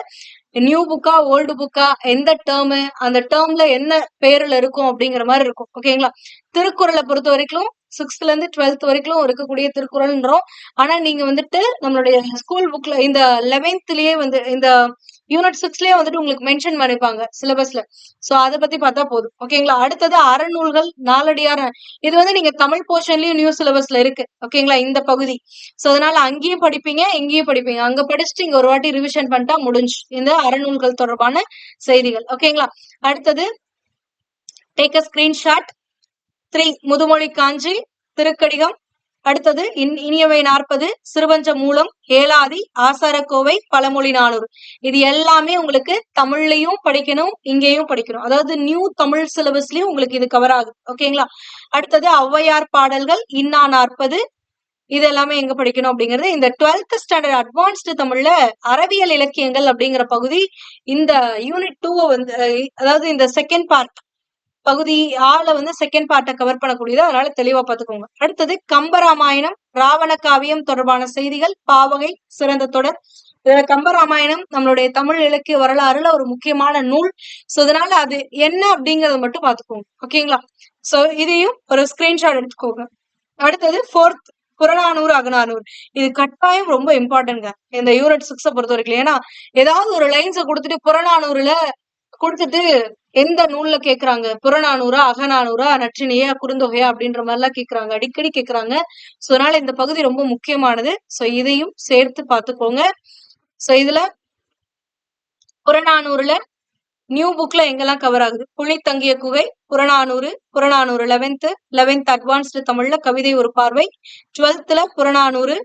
நியூ புக்கா ஓல்டு புக்கா எந்த டேர்மு அந்த டேர்ம்ல என்ன பேர்ல இருக்கும் அப்படிங்கிற மாதிரி இருக்கும். ஓகேங்களா? திருக்குறளை பொறுத்த வரைக்கும் சிக்ஸ்த்ல இருந்து டுவெல்த் வரைக்கும் இருக்கக்கூடிய திருக்குறள்ன்றோம். ஆனா நீங்க வந்துட்டு நம்மளுடைய ஸ்கூல் புக்ல இந்த லெவன்த்லயே வந்து இந்த யூனிட் சிக்ஸ்லயே வந்துட்டு உங்களுக்கு மென்ஷன் பண்ணிப்பாங்க சிலபஸ்ல சோ அதை பத்தி பார்த்தா போதும். ஓகேங்களா அடுத்தது அறநூல்கள் நாலடியார இது வந்து நீங்க தமிழ் போர்ஷன்லயும் நியூ சிலபஸ்ல இருக்கு. ஓகேங்களா இந்த பகுதி. சோ அதனால அங்கேயும் படிப்பீங்க இங்கேயும் படிப்பீங்க. அங்க படிச்சுட்டு இங்க ஒரு வாட்டி ரிவிஷன் பண்ணிட்டா முடிஞ்சு. இந்த அறநூல்கள் தொடர்பான செய்திகள். ஓகேங்களா அடுத்தது டேக் அ ஸ்கிரீன்ஷாட் த்ரீ முதுமொழி காஞ்சி திருக்கடிகம் அடுத்தது இன் இனியவை நாற்பது சிறுவஞ்ச மூலம் ஏலாதி ஆசாரக்கோவை பழமொழி நானூறு. இது எல்லாமே உங்களுக்கு தமிழ்லயும் படிக்கணும் இங்கேயும் படிக்கணும். அதாவது நியூ தமிழ் சிலபஸ்லயும் உங்களுக்கு இது கவர் ஆகுது. ஓகேங்களா அடுத்தது ஔவையார் பாடல்கள் இன்னா நாற்பது இது எல்லாமே எங்க படிக்கணும் அப்படிங்கிறது இந்த டுவெல்த் ஸ்டாண்டர்ட் அட்வான்ஸ்டு தமிழ்ல அறவியல் இலக்கியங்கள் அப்படிங்கிற பகுதி இந்த யூனிட் டூ வந்து அதாவது இந்த செகண்ட் பார்ட் பகுதி ஆள வந்து செகண்ட் பார்ட்டை கவர் பண்ணக்கூடியது. அதனால தெளிவா பாத்துக்கோங்க அடுத்தது கம்பராமாயணம் ராவண காவியம் தொடர்பான செய்திகள் பாவகை சிறந்த தொடர். இதுல கம்பராமாயணம் நம்மளுடைய தமிழ் இலக்கிய வரலாறுல ஒரு முக்கியமான நூல். சோ அதனால அது என்ன அப்படிங்கறத மட்டும் பாத்துக்கோங்க ஓகேங்களா சோ இதையும் ஒரு ஸ்கிரீன்ஷாட் எடுத்துக்கோங்க. அடுத்தது ஃபோர்த் புறநானூறு அகநானூறு. இது கட்டாயம் ரொம்ப இம்பார்ட்டன்ட்ங்க இந்த யூனிட் சிக்ஸ பொறுத்த வரைக்கும் ஏன்னா ஏதாவது ஒரு லைன்ஸை கொடுத்துட்டு புறநானூறுல கொடுத்துட்டு எந்த நூல்ல கேக்குறாங்க? புறநானூறா அகநானூறா நற்றினையா குறுந்தொகையா அப்படின்ற மாதிரி எல்லாம் கேக்குறாங்க. அடிக்கடி கேக்குறாங்க. சோ அதனால இந்த பகுதி ரொம்ப முக்கியமானது. சோ இதையும் சேர்த்து பாத்துக்கோங்க சோ இதுல புறநானூறுல நியூ புக்ல எங்கெல்லாம் கவர் ஆகுது? புள்ளி தங்கிய குகை Purananuru Purananuru eleventh eleventh advanced தமிழ்ல கவிதை ஒரு பார்வை. டுவெல்த்ல புறநானூறு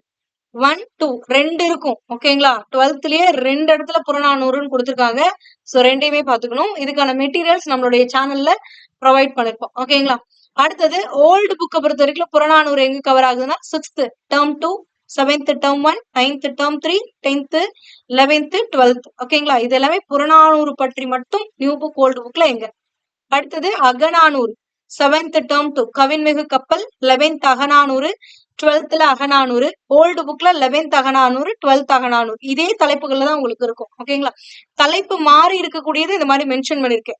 ஒன் டூ ரெண்டு இருக்கும். ஓகேங்களா டுவெல்த்லயே ரெண்டு இடத்துல புறநானூறுன்னு கொடுத்துருக்காங்க. ஸோ ரெண்டையுமே பார்த்துக்கணும். இதுக்கான மெட்டீரியல்ஸ் நம்மளுடைய சேனல்ல ப்ரொவைட் பண்ணிருப்போம். ஓகேங்களா அடுத்தது ஓல்டு புக்கை பொறுத்த வரைக்கும் புறநானூறு எங்க கவர் ஆகுதுன்னா sixth term two seventh term one ninth term three tenth eleventh twelfth ஓகேங்களா இது எல்லாமே புறநானூறு பற்றி மட்டும் நியூ புக் ஓல்டு புக்ல எங்க? அடுத்தது அகநானூறு. செவன்த் டேர்ம் டூ கவின்மிகு கப்பல் லெவன்த் அகநானூறு. டுவெல்த்ல அகநானூறு ஓல்டு புக்ல லெவன்த் அகநானூறு டுவெல்த் அகநானூறு. இதே தலைப்புகள்ல தான் உங்களுக்கு இருக்கும். ஓகேங்களா தலைப்பு மாறி இருக்கக்கூடியது இந்த மாதிரி மென்ஷன் பண்ணிருக்கேன்.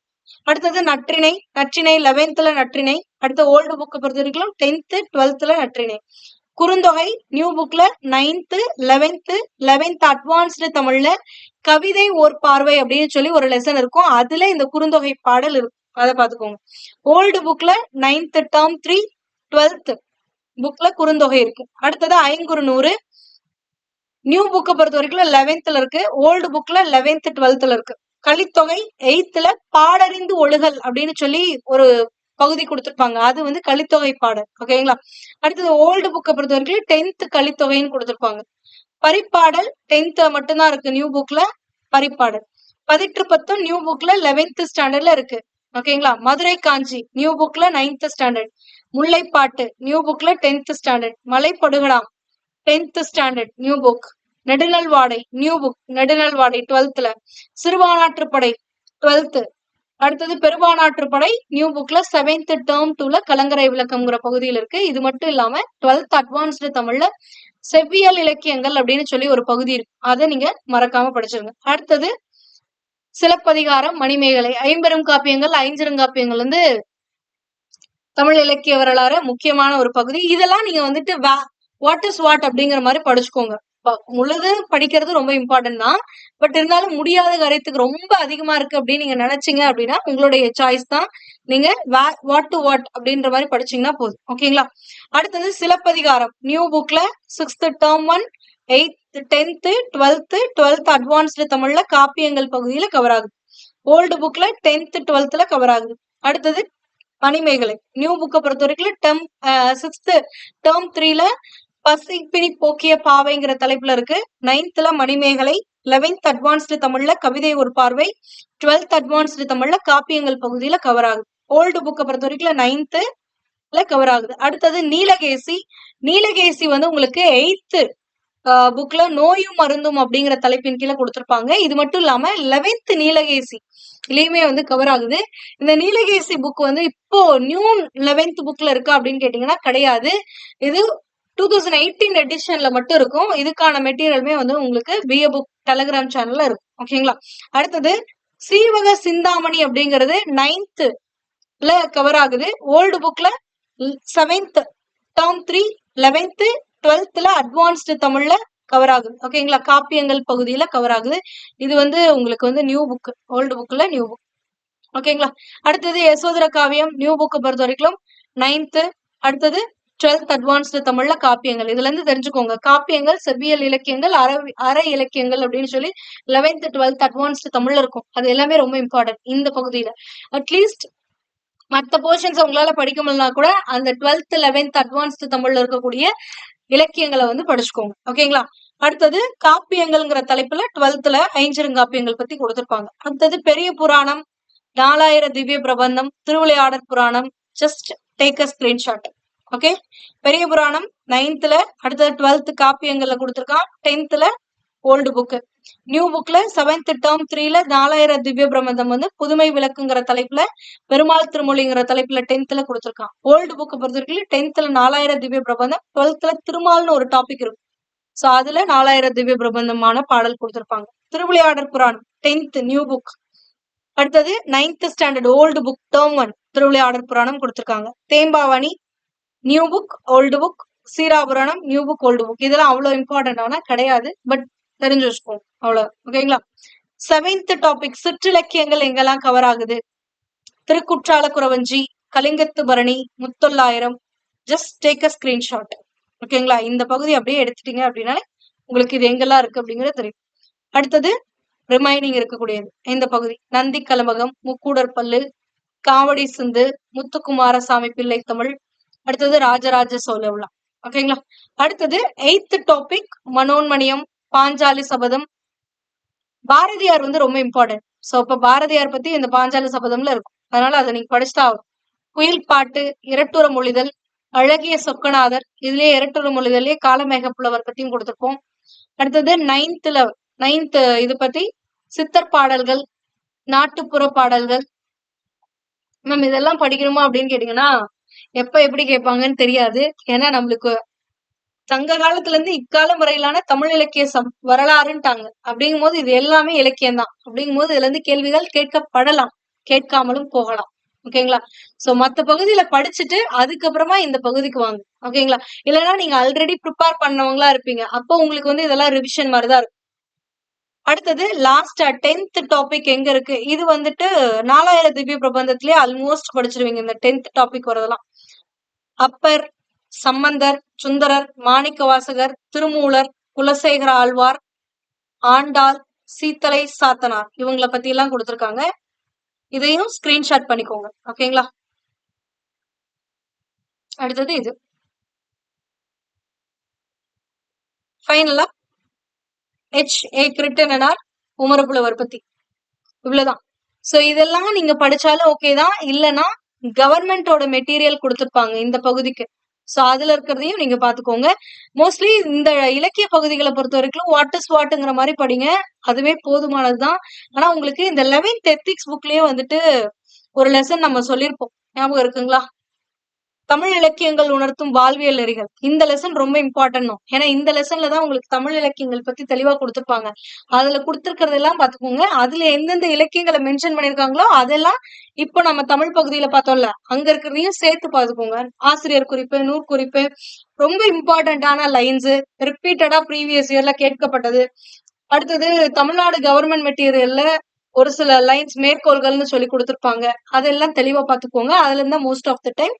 அடுத்தது நற்றிணை நற்றிணை லெவன்த்ல நற்றிணை அடுத்த ஓல்டு புக்கை பொறுத்த வரைக்கும் டென்த்து டுவெல்த்ல நற்றிணை. குறுந்தொகை நியூ புக்ல நைன்த்து லெவன்த்து லெவன்த் அட்வான்ஸ்டு தமிழ்ல கவிதை ஓர் பார்வை அப்படின்னு சொல்லி ஒரு லெசன் இருக்கும். அதுல இந்த குறுந்தொகை பாடல் இருக்கும் அதை பார்த்துக்கோங்க. ஓல்டு புக்ல நைன்த் டேர்ம் த்ரீ டுவெல்த்து புக்ல குறுந்தொகை இருக்கு. அடுத்தது ஐங்குறு நூறு நியூ புக்கை பொறுத்த வரைக்கும் லெவன்த்ல இருக்கு. ஓல்டு புக்ல லெவன்த் டுவெல்த்ல இருக்கு. கலித்தொகை எயித்துல பாடறிந்து ஒழுகல் அப்படின்னு சொல்லி ஒரு பகுதி கொடுத்துருப்பாங்க. அது வந்து கலித்தொகை பாடல். ஓகேங்களா அடுத்தது ஓல்டு புக்கை பொறுத்த வரைக்கும் டென்த் கலித்தொகைன்னு கொடுத்துருப்பாங்க. பரிப்பாடல் டென்த் மட்டும்தான் இருக்கு நியூ புக்ல பரிப்பாடல். பதிட்டு பத்தும் நியூ புக்ல லெவன்த் ஸ்டாண்டர்ட்ல இருக்கு. ஓகேங்களா மதுரை காஞ்சி நியூ புக்ல நைன்த் ஸ்டாண்டர்ட் முல்லைப்பாட்டு நியூ புக்ல tenth standard மலைப்படுகலாம் tenth standard new book Nedunalvadai new book Nedunalvadai டுவெல்த்ல Sirupanarruppadai twelfth அடுத்தது பெருபானாற்றுப்படை நியூ புக்ல செவன்த் டேர்ம் டூல கலங்கரை விளக்கம்ங்கிற பகுதியில் இருக்கு. இது மட்டும் இல்லாம டுவெல்த் அட்வான்ஸ்டு தமிழ்ல செவ்வியல் இலக்கியங்கள் அப்படின்னு சொல்லி ஒரு பகுதி இருக்கு. அதை நீங்க மறக்காம படிச்சிருங்க. அடுத்தது சிலப்பதிகாரம் மணிமேகலை ஐம்பெரும் காப்பியங்கள் ஐஞ்சிருங்காப்பியங்கள் வந்து தமிழ் இலக்கிய வரலாறு முக்கியமான ஒரு பகுதி. இதெல்லாம் நீங்க வந்துட்டு வாட் இஸ் வாட் அப்படிங்கிற மாதிரி படிச்சுக்கோங்க. உள்ளது படிக்கிறது ரொம்ப இம்பார்ட்டன்ட் தான். பட் இருந்தாலும் முடியாத காரியத்துக்கு ரொம்ப அதிகமா இருக்கு அப்படின்னு நீங்க நினைச்சீங்க அப்படின்னா உங்களுடைய சாய்ஸ் தான். நீங்க வாட் டு வாட் அப்படின்ற மாதிரி படிச்சீங்கன்னா போதும். ஓகேங்களா அடுத்தது சிலப்பதிகாரம். நியூ புக்ல sixth term one eighth tenth twelfth twelfth advanced தமிழ்ல காப்பியங்கள் பகுதியில கவர் ஆகுது. ஓல்டு புக்ல டென்த் டுவெல்த்ல கவர் ஆகுது. அடுத்தது மணிமேகலை நியூ புக்கை பொறுத்த வரைக்கும் டெம் சிக்ஸ்த் டேர்ம் த்ரீல பசிப்பினி போக்கிய பாவைங்கிற தலைப்புல இருக்கு. நைன்த்ல மணிமேகலை லெவன்த் அட்வான்ஸ்டு தமிழ்ல கவிதை ஒரு பார்வை டுவெல்த் அட்வான்ஸ்டு தமிழ்ல காப்பியங்கள் பகுதியில கவர் ஆகுது. ஓல்டு புக்கை பொறுத்த வரைக்கும் நைன்த்து கவர் ஆகுது. அடுத்தது நீலகேசி. நீலகேசி வந்து உங்களுக்கு எயித்து புக்ல நோயும் மருந்தும் அப்படிங்கிற தலைப்பின் கீழே கொடுத்திருப்பாங்க. இது மட்டும் இல்லாம லெவன்த் நீலகேசி இதுலயுமே வந்து கவர் ஆகுது. இந்த நீலகேசி புக் வந்து இப்போ நியூ லெவன்த் புக்ல இருக்கா அப்படின்னு கேட்டீங்கன்னா கிடையாது. இது டூ தௌசண்ட் எயிட்டீன் எடிஷன்ல மட்டும் இருக்கும். இதுக்கான மெட்டீரியலுமே வந்து உங்களுக்கு பிஏ புக் டெலகிராம் சேனல்ல இருக்கும். ஓகேங்களா அடுத்தது சீவக சிந்தாமணி அப்படிங்கிறது நைன்த்ல கவர் ஆகுது. ஓல்டு புக்ல செவன்த் டேர்ம் த்ரீ லெவன்த்து டுவெல்த்ல அட்வான்ஸ்டு தமிழ்ல கவர் ஆகுது. ஓகேங்களா காப்பியங்கள் பகுதியில கவர் ஆகுது. இது வந்து உங்களுக்கு வந்து நியூ புக் ஓல்டு புக்ல நியூ புக் ஓகேங்களா அடுத்தது யசோதர காவியம் நியூ புக்கை பொறுத்த வரைக்கும் நைன்த்து அடுத்தது டுவெல்த் அட்வான்ஸ்டு தமிழ்ல காப்பியங்கள். இதுல இருந்து தெரிஞ்சுக்கோங்க. காப்பியங்கள் செவ்வியல் இலக்கியங்கள் அற அற இலக்கியங்கள் அப்படின்னு சொல்லி லெவன்த் டுவெல்த் அட்வான்ஸ்டு தமிழ்ல இருக்கும். அது எல்லாமே ரொம்ப இம்பார்ட்டன்ட் இந்த பகுதியில. அட்லீஸ்ட் மற்ற போர்ஷன்ஸ் உங்களால படிக்க முடியலனா கூட அந்த டுவெல்த் லெவன்த் அட்வான்ஸ்டு தமிழ்ல இருக்கக்கூடிய இலக்கியங்களை வந்து படிச்சுக்கோங்க. ஓகேங்களா? அடுத்தது காப்பியங்கள்ங்கிற தலைப்புல டுவெல்த்ல ஐஞ்சிருங்காப்பியங்கள் பத்தி கொடுத்திருப்பாங்க. அடுத்தது பெரிய Puranam Nalayira Divya Prabandham Thiruvilaiyadal Puranam just take a screenshot okay? Periya Puranam நைன்த்ல அடுத்தது டுவெல்த் காப்பியங்கள்ல கொடுத்துருக்கான் டென்த்ல ஓல்டு புக்கு நியூ புக்ல செவன்த் டேர்ம் த்ரீல நாலாயிரம் திவ்ய பிரபந்தம் வந்து புதுமை விளக்குங்கிற தலைப்புல பெருமாள் திருமொழிங்கிற தலைப்புல டென்த்ல கொடுத்துருக்கான். ஓல்டு புக்கு பொறுத்த வரைக்கும் டென்த்ல நாலாயிரம் திவ்ய பிரபந்தம் டுவெல்த்ல திருமால்னு ஒரு டாபிக் இருக்கும். ஸோ அதுல நாலாயிரம் திவ்ய பிரபந்தமான பாடல் கொடுத்துருப்பாங்க. Thiruvilaiyadal Puranam tenth new book அடுத்தது ninth standard old book term one Thiruvilaiyadal Puranam கொடுத்துருக்காங்க. Thembavani new book old book Seerapuranam new book old book இதெல்லாம் அவ்வளோ இம்பார்ட்டன்டான கிடையாது. பட் தெரிஞ்சு வச்சுக்கோங்க அவ்வளவு ஓகேங்களா செவன்த் டாபிக் சிற்றிலக்கியங்கள் எங்கெல்லாம் கவர் ஆகுது? Thirukkutrala Kuravanji Kalingathu Parani Muthollayiram. Just take a screenshot ஓகேங்களா இந்த பகுதி அப்படியே எடுத்துட்டீங்க அப்படின்னாலே உங்களுக்கு இது எங்கெல்லாம் இருக்கு அப்படிங்கிறது தெரியும். அடுத்தது ரிமைனிங் இருக்கக்கூடியது. இந்த பகுதி நந்தி கலமகம் முக்கூடர் பல்லு காவடி சிந்து முத்துக்குமாரசாமி பிள்ளை தமிழ். அடுத்தது ராஜராஜ சோழ சோழவுலா ஓகேங்களா அடுத்தது எய்த் டாபிக் மனோன்மணியம் பாஞ்சாலி சபதம். பாரதியார் வந்து ரொம்ப இம்பார்ட்டன்ட் சோ இப்ப பாரதியார் பத்தி இந்த பாஞ்சாலி சபதம்ல இருக்கும். அதனால அதை நீங்க படிச்சுட்டா குயில் பாட்டு இரட்டுற மொழிதல் அழகிய சொக்கநாதர் இதுலயே இரட்டுற மொழிதலே காலமேக புலவர் பத்தியும் கொடுத்துருப்போம். அடுத்தது நைன்த்ல நைன்த் இது பத்தி சித்தர் பாடல்கள் நாட்டுப்புற பாடல்கள். மேம் இதெல்லாம் படிக்கணுமா அப்படின்னு கேட்டீங்கன்னா எப்ப எப்படி கேட்பாங்கன்னு தெரியாது. ஏன்னா நம்மளுக்கு சங்க காலத்துல இருந்து இக்காலம் வரையிலான தமிழ் இலக்கிய சம் வரலாறுன்ட்டாங்க. அப்படிங்கும் போது இது எல்லாமே இலக்கியம் தான் அப்படிங்கும் போது இதுல இருந்து கேள்விகள் கேட்கப்படலாம். கேட்காமலும் போகலாம். ஓகேங்களா? சோ மத்த பகுதியில படிச்சுட்டு அதுக்கப்புறமா இந்த பகுதிக்கு வாங்க. ஓகேங்களா? இல்லைன்னா நீங்க ஆல்ரெடி ப்ரிப்பேர் பண்ணவங்களா இருப்பீங்க. அப்போ உங்களுக்கு வந்து இதெல்லாம் ரிவிஷன் மாதிரிதான் இருக்கும். அடுத்தது லாஸ்டா டென்த் டாபிக் எங்க இருக்கு? இது வந்துட்டு நாலாயிரம் திவ்ய பிரபந்தத்திலேயே ஆல்மோஸ்ட் படிச்சிருவீங்க இந்த டென்த் டாபிக் வரதெல்லாம் அப்பர் சம்பந்தர் சுந்தரர் மாணிக்கவாசகர் திருமூலர் குலசேகர ஆழ்வார் ஆண்டாள் சீத்தலை சாத்தனார் இவங்களை பத்தி எல்லாம் கொடுத்துருக்காங்க. இதையும் ஸ்கிரீன்ஷாட் பண்ணிக்கோங்க. ஓகேங்களா அடுத்தது இது. ஃபைனலா ஹெச் ஏ கிரிட்டனார் உமரப்புலவர் பத்தி இவ்வளவுதான். சோ இதெல்லாம் நீங்க படிச்சாலும் ஓகே தான். இல்லைன்னா கவர்மெண்டோட மெட்டீரியல் கொடுத்துருப்பாங்க இந்த பகுதிக்கு. சோ அதுல இருக்கிறதையும் நீங்க பாத்துக்கோங்க. மோஸ்ட்லி இந்த இலக்கிய பகுதிகளை பொறுத்த வரைக்கும் வாட் இஸ் வாட்டுங்கிற மாதிரி படிங்க. அதுவே போதுமானதுதான். ஆனா உங்களுக்கு இந்த லெவன்த் எத்திக்ஸ் புக்லயே வந்துட்டு ஒரு லெசன் நம்ம சொல்லியிருப்போம். ஞாபகம் இருக்குங்களா? தமிழ் இலக்கியங்கள் உணர்த்தும் வாழ்வியல் நெறிகள். இந்த லெசன் ரொம்ப இம்பார்ட்டன்ட் ஏன்னா இந்த லெசன்ல தான் உங்களுக்கு தமிழ் இலக்கியங்கள் பத்தி தெளிவா கொடுத்துருப்பாங்க. அதுல கொடுத்துருக்கறதெல்லாம் பாத்துக்கோங்க அதுல எந்தெந்த இலக்கியங்களை மென்ஷன் பண்ணிருக்காங்களோ அதெல்லாம் இப்போ நம்ம தமிழ் பகுதியில பார்த்தோம்ல அங்க இருக்கிறதையும் சேர்த்து பாத்துக்கோங்க ஆசிரியர் குறிப்பு நூற்குறிப்பு ரொம்ப இம்பார்ட்டன்டான லைன்ஸ் ரிப்பீட்டடா ப்ரீவியஸ் இயர்ல கேட்கப்பட்டது. அடுத்தது தமிழ்நாடு கவர்மெண்ட் மெட்டீரியல்ல ஒரு சில லைன்ஸ் மேற்கோள்கள்னு சொல்லி கொடுத்துருப்பாங்க. அதெல்லாம் தெளிவா பாத்துக்கோங்க அதுல இருந்தா most of the time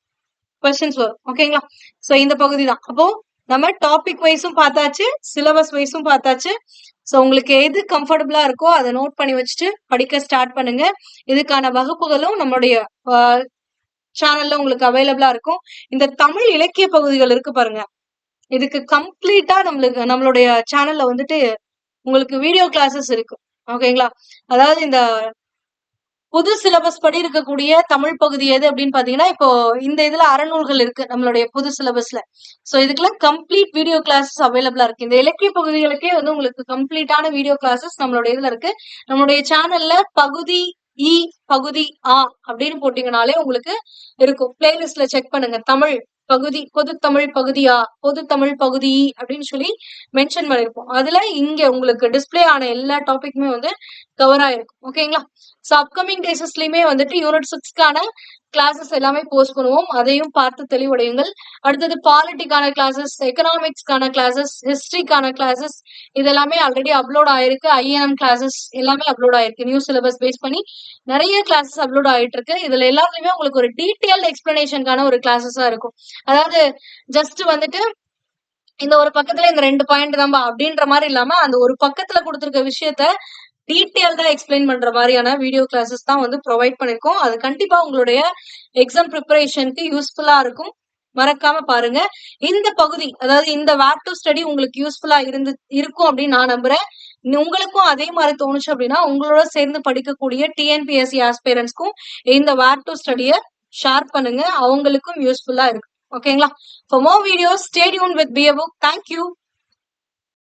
questions வரும். ஓகேங்களா சோ இந்த பகுதி தான் அப்போ நம்ம டாபிக் வைஸும் பார்த்தாச்சு சிலபஸ் வைஸும் பார்த்தாச்சு. ஸோ உங்களுக்கு எது கம்ஃபர்டபுளா இருக்கோ அதை நோட் பண்ணி வச்சுட்டு படிக்க ஸ்டார்ட் பண்ணுங்க. இதுக்கான வகுப்புகளும் நம்மளுடைய சேனல்ல உங்களுக்கு அவைலபிளா இருக்கும். இந்த தமிழ் இலக்கிய பகுதிகள் இருக்கு பாருங்க. இதுக்கு கம்ப்ளீட்டா நம்மளுக்கு நம்மளுடைய சேனல்ல வந்துட்டு உங்களுக்கு வீடியோ கிளாஸஸ் இருக்கு. ஓகேங்களா அதாவது இந்த புது சிலபஸ் படி இருக்கக்கூடிய தமிழ் பகுதி எது அப்படின்னு பாத்தீங்கன்னா இப்போ இந்த இதுல அறநூல்கள் இருக்கு நம்மளுடைய புது சிலபஸ்ல சோ இதுக்கெல்லாம் கம்ப்ளீட் வீடியோ கிளாஸஸ் அவைலபிளா இருக்கு. இந்த இலக்கிய பகுதிகளுக்கே வந்து உங்களுக்கு கம்ப்ளீட்டான வீடியோ கிளாஸஸ் நம்மளுடைய இதுல இருக்கு. நம்மளுடைய சேனல்ல பகுதி இ பகுதி ஆ அப்படின்னு போட்டீங்கனாலே உங்களுக்கு இருக்கும். பிளேலிஸ்ட்ல செக் பண்ணுங்க. தமிழ் பகுதி பொது தமிழ் பகுதியா பொது தமிழ் பகுதி அப்படின்னு சொல்லி மென்ஷன் பண்ணிருப்போம். அதுல இங்க உங்களுக்கு டிஸ்பிளே ஆன எல்லா டாபிக்குமே வந்து கவர் ஆயிருக்கும். ஓகேங்களா ஸோ அப்கமிங் டேஸஸ்லயுமே வந்துட்டு யூனிட் சிக்ஸ்க்கான கிளாஸஸ் எல்லாமே போஸ்ட் பண்ணுவோம். அதையும் பார்த்து தெளிவடையுங்கள். அடுத்தது பாலிட்டிக்கான கிளாஸஸ் எக்கனாமிக்ஸ்க்கான கிளாஸஸ் ஹிஸ்டரிக்கான கிளாஸஸ் இதெல்லாமே ஆல்ரெடி அப்லோட் ஆயிருக்கு. ஐஎன்எம் கிளாஸஸ் எல்லாமே அப்லோட் ஆயிருக்கு. நியூ சிலபஸ் பேஸ் பண்ணி நிறைய கிளாஸஸ் அப்லோட் ஆயிட்டு இருக்கு இதுல எல்லாத்துலயுமே உங்களுக்கு ஒரு டீட்டெயில் எக்ஸ்பிளனேஷனுக்கான ஒரு கிளாஸஸா இருக்கும். அதாவது ஜஸ்ட் வந்துட்டு இந்த ஒரு பக்கத்துல இந்த ரெண்டு பாயிண்ட் தான்பா அப்படின்ற மாதிரி இல்லாம அந்த ஒரு பக்கத்துல கொடுத்துருக்க விஷயத்த டீட்டெயில்டா எக்ஸ்பிளைன் பண்ற மாதிரியான வீடியோ கிளாஸஸ் தான் வந்து ப்ரொவைட் பண்ணிருக்கோம். அது கண்டிப்பா உங்களுடைய எக்ஸாம் ப்ரிப்பரேஷனுக்கு யூஸ்ஃபுல்லா இருக்கும். மறக்காம பாருங்க. இந்த பகுதி அதாவது இந்த வேர் டு ஸ்டடி உங்களுக்கு யூஸ்ஃபுல்லா இருந்து இருக்கும் அப்படின்னு நான் நம்புறேன். உங்களுக்கும் அதே மாதிரி தோணுச்சு அப்படின்னா உங்களோட சேர்ந்து படிக்கக்கூடிய டிஎன்பிஎஸ்சி ஆஸ்பேரன்ஸ்க்கும் இந்த வேர் டு ஸ்டடிய ஷேர் பண்ணுங்க. அவங்களுக்கும் யூஸ்ஃபுல்லா இருக்கும் ஓகேங்களா for more videos stay tuned with BA book thank you